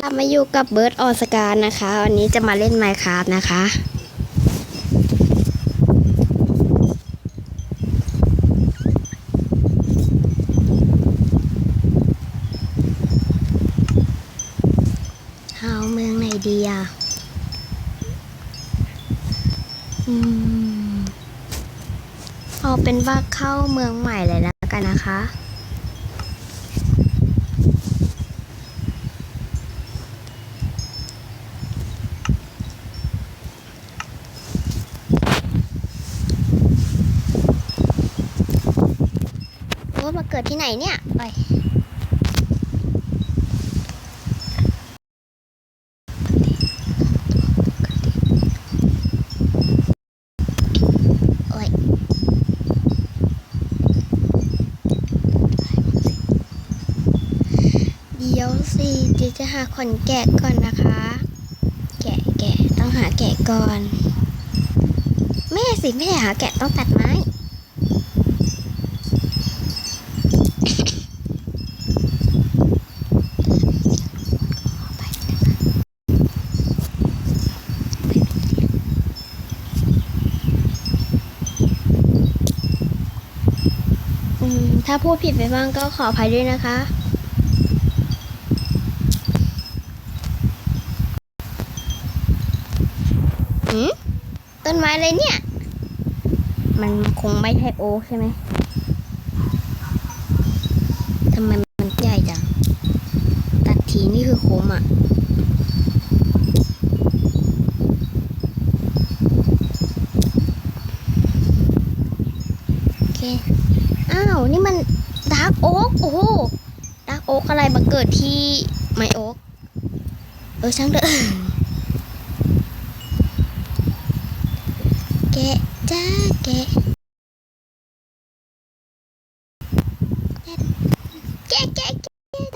กลับมาอยู่กับเบิร์ดออสการ์นะคะ วันนี้จะมาเล่น Minecraft นะคะ เอาเมืองไหนดีอะ อืม เอาเป็นว่าเข้าเมืองใหม่เลยแล้วกันนะคะ โอ้มาเกิดที่ไหนเนี่ยไปโอ้ยเดี๋ยวสิเดี๋ยวจะหาขนแกะก่อนนะคะ แกะแกะต้องหาแกะก่อน แม่สิ แม่หาแกะต้องตัดไม้ อืมถ้าพูดผิดไปบ้างก็ขออภัยด้วยนะคะ หืมต้นไม้เลยเนี่ย มันคงไม่ใช่โอ๊กใช่ไหมทำไมมันใหญ่จัง ตัดทีนี่คือโคมอะ โอเค อ้าว นี่มันดาร์ก โอ๊กโอ้โหดาร์กโอ๊กอะไรมาเกิดที่ไมโอ๊กเออช่างเถอะแกะจ้าแกะแกะแกะแกะ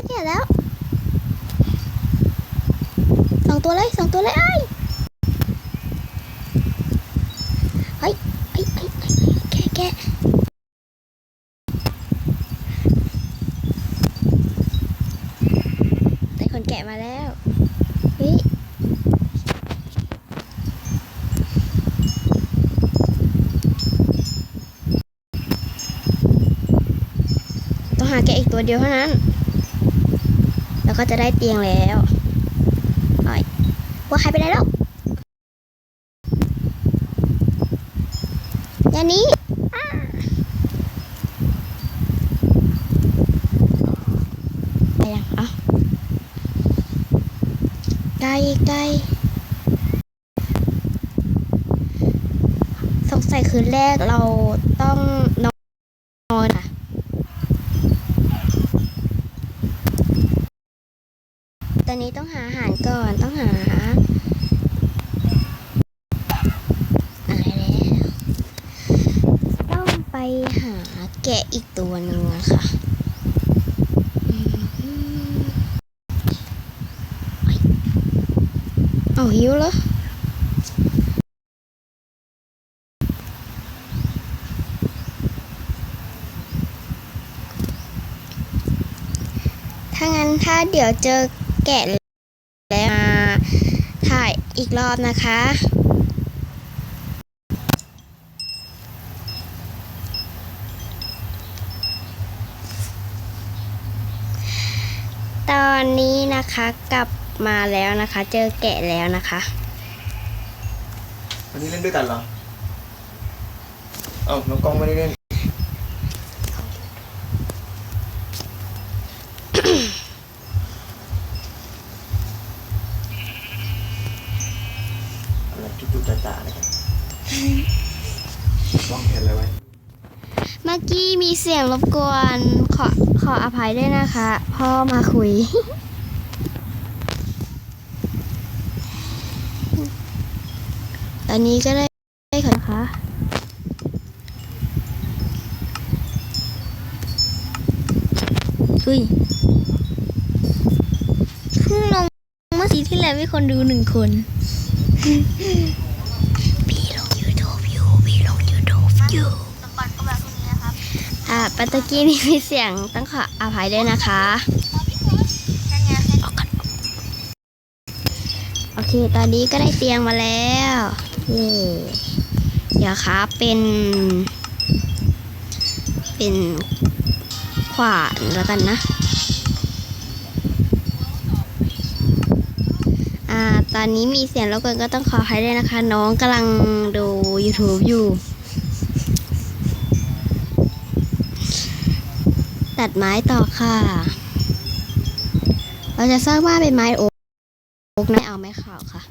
แกะแล้วสองตัวเลยสองตัวเลยไอ้เฮ้ยเฮ้ยแกะแกะ ได้คนแกะมาแล้วเฮ้ยต้องหา แกะอีกตัวเดียวเท่านั้น แล้วก็จะได้เตียงแล้วอ้อยว่าใครไปไหนแล้วอย่านี้อ้าไปยังอะไกลไกลสงสัยคืนแรกเราต้องนอนอะ ตอนนี้ต้องหาอาหารก่อนต้องหา อะไรแล้ว ต้องไปหาแกะอีกตัวหนึ่งอะค่ะอืม เอาหิวเหรอถ้างั้นถ้าเดี๋ยวเจอแกะแล้วมาถ่ายอีกรอบนะคะตอนนี้นะคะกับ มาแล้วนะคะ เจอแกะแล้วนะคะ วันนี้เล่นด้วยกันเหรอ เอ้าน้องกล้องไม่ได้เล่น อะไรจุ๊บๆจ๋าๆอะไรกันวางแผนอะไรไว้ เมื่อกี้มีเสียงรบกวน ขอขออภัยด้วยนะคะ พ่อมาคุย อนนี้ก็ได้ได้ค่ะนะคะคุยเพิ่งลงเมื่อสีที่แล้วมีคนดูหนึ่งคนพี่ลง YouTube อยู่พี่ลง YouTube อยู่สมบัติก็แบบพวกนี้นะครับอ่าปัตตะกี้นี่มีเสียงต้องขออภัยด้วยนะคะ โอเค ตอนนี้ก็ได้เตียงมาแล้วเย่เดี๋ยวครับเป็น เป็นขวานแล้วกันนะ อ่า ตอนนี้มีเสียงรบกวนก็ต้องขอให้ด้วยนะคะ น้องกำลังดู YouTube อยู่ ตัดไม้ต่อค่ะ เราจะสร้างบ้านเป็นไม้โอ๊ กไม่เอาไม้ขาวค่ะ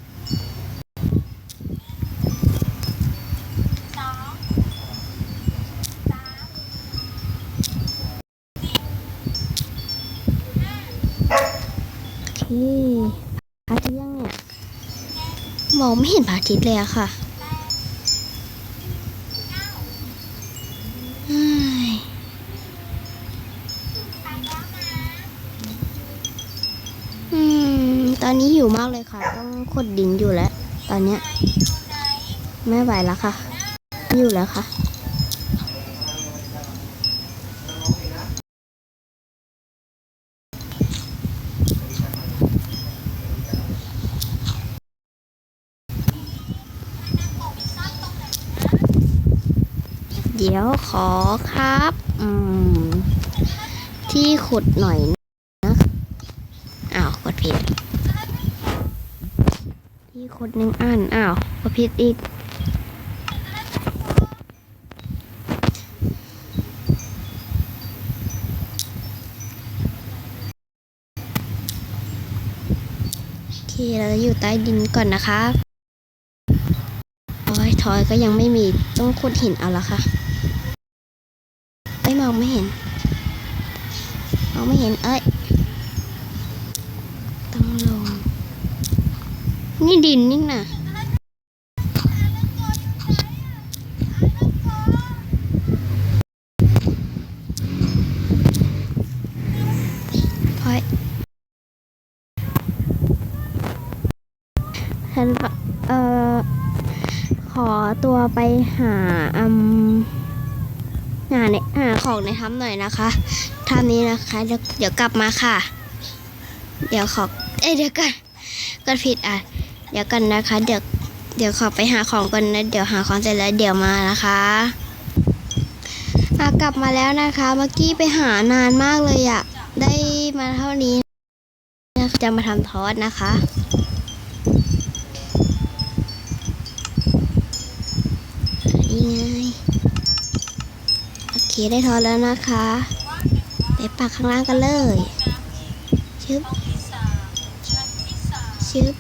โอเคพระอาทิตย์ยังเนี่ย มองไม่เห็นพระอาทิตย์เลยอะค่ะ อนนี้หิวมากเลยค่ะ ต้องขุดดินอยู่แล้ว ตอนเนี้ยไม่ไหวแล้วค่ะ อยู่แล้วค่ะเดี๋ยวขอครับ อืม ที่ขุดหน่อยนะ อ้าวกดผิด ที่ขุดหนึ่งอันอ้าวกดผิดอีก โอเค เราจะอยู่ใต้ดินก่อนนะคะโอ้ยทอยก็ยังไม่มีต้องขุดหินเอาละค่ะไม่มองไม่เห็นมองไม่เห็นเอ้ย ต้องลง นี่ดินนี่นะพอยฉันเอ่อ ขอตัวไปหาอืมหาในหาของในถ้ำหน่อยนะคะถ้ำนี้นะคะเดี๋ยวเดี๋ยวกลับมาค่ะ เดี๋ยวขอ เอ้ยเดี๋ยวกันก็ผิดอะ เดี๋ยวกันนะคะ เดี๋ยวเดี๋ยวขอไปหาของก่อนนะ เดี๋ยวหาของเสร็จแล้วเดี๋ยวมานะคะอะกลับมาแล้วนะคะเมื่อกี้ไปหานานมากเลยอะได้มาเท่านี้นะะจะมาทำทอดนะคะนี่ไงโอเคได้ทอดแล้วนะคะไปปักข้างล่างกันเลยชึบชึบ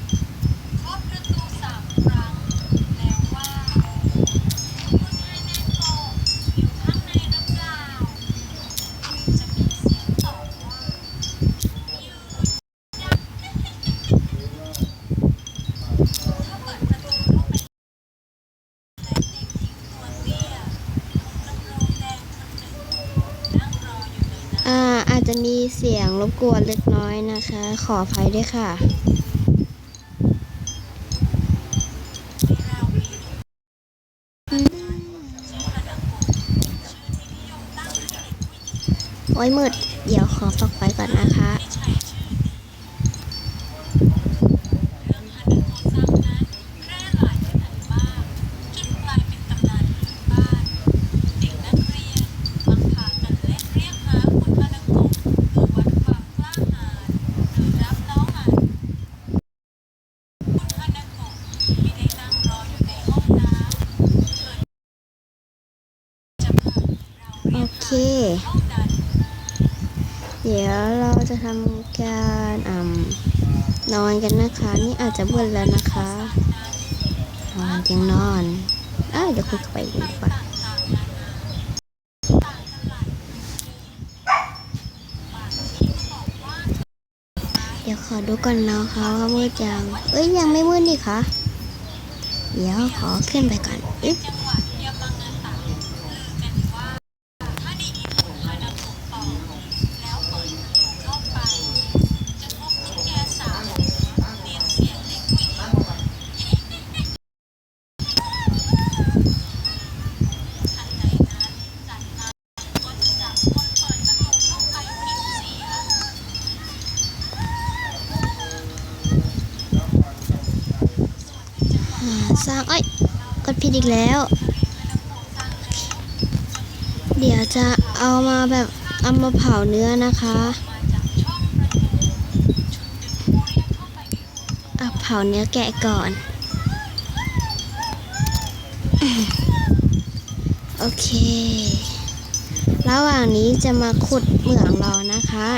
อ่า อาจจะมี เสียงรบกวนเล็กน้อยนะคะ ขออภัยด้วยค่ะ โอ้ยมืด เดี๋ยวขอปลักไฟก่อนนะคะ โอเค เดี๋ยวเรา จะทำการอ่านอนกันนะคะ นี่อาจจะมืดแล้วนะคะนอนยังนอนเอ้ยเดี๋ยวคุยไปดีกว่าเดี๋ยวขอดูก่อนนะคะว่ามืดยังเอ้ยยังไม่มืดนี่คะเดี๋ยวขอขึ้นไปก่อนอึ๊บ สร้างเอ้ยกดผิดอีกแล้ว เดี๋ยวจะเอามาแบบเอามาเผาเนื้อนะคะเอาเผาเนื้อแกะก่อน โอเค ระหว่างนี้จะมาขุดเหมืองรอนะคะ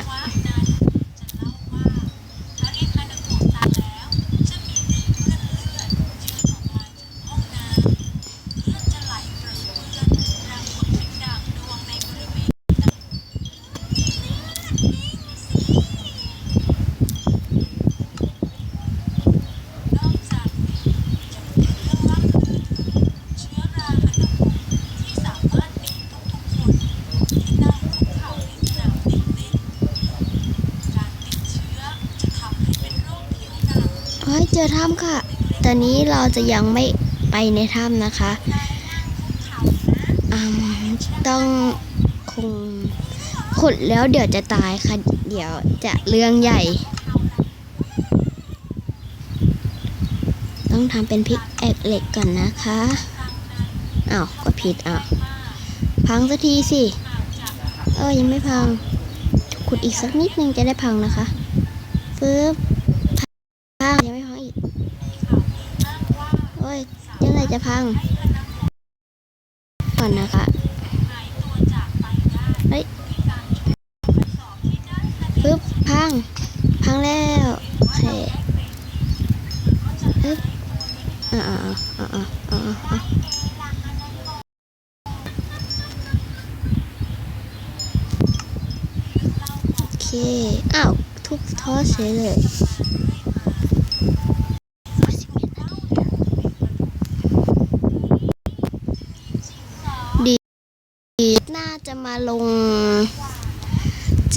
จอถ้ำค่ะ ตอนนี้เราจะยังไม่ไปในถ้ำนะคะอืมต้องคงขุดแล้วเดี๋ยวจะตายค่ะ เดี๋ยวจะเรื่องใหญ่ ต้องทำเป็นพิกแอกเหล็กก่อนนะคะอ้าวก็ผิดอ้าพังสักทีสิ เออยังไม่พัง ขุดอีกสักนิดนึงจะได้พังนะคะปึ๊บ พังยังไม่พังอีก โอ้ยยังไง จะพัง ก่อนนะคะเฮ้ยปึ๊บพัง พังแล้วโอเคปึ๊บอ่าอ่าอ่าอ่าอ่าอ่าโอเค อ้าว ทุบท่อเฉยเลย จะมาลง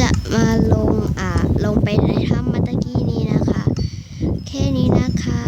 จะมาลงอ่าลงไปในถ้ำมาตะกี้นี้นะคะ แค่นี้นะคะ